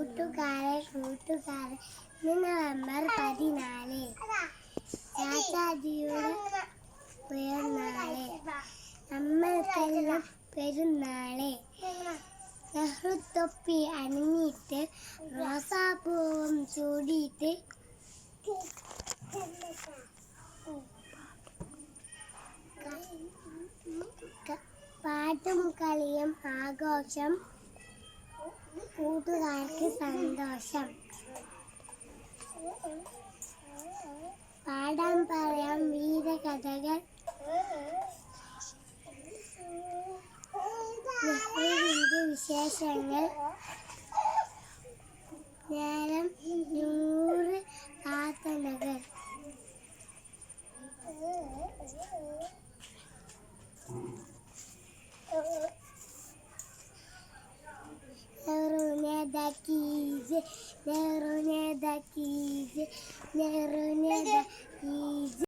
കൂട്ടുകാരെ കൂട്ടുകാരെ. നവംബർ പതിനാല്. ചാച്ചാജിയുടെ പിറന്നാൾ. നമ്മൾക്കെല്ലാം പെരുന്നാൾ. നെഹ്റു തൊപ്പി അണിഞ്ഞിട്ട് റോസാപ്പൂവും ചൂടിയിട്ട് പാട്ടും കളിയും ആഘോഷം കൂട്ടുകാർക്ക് സന്തോഷം. പാടാൻ പറയാം വീരകഥകൾ. കഥകൾ വിശേഷങ്ങൾ. നെഹ്റു കീജ്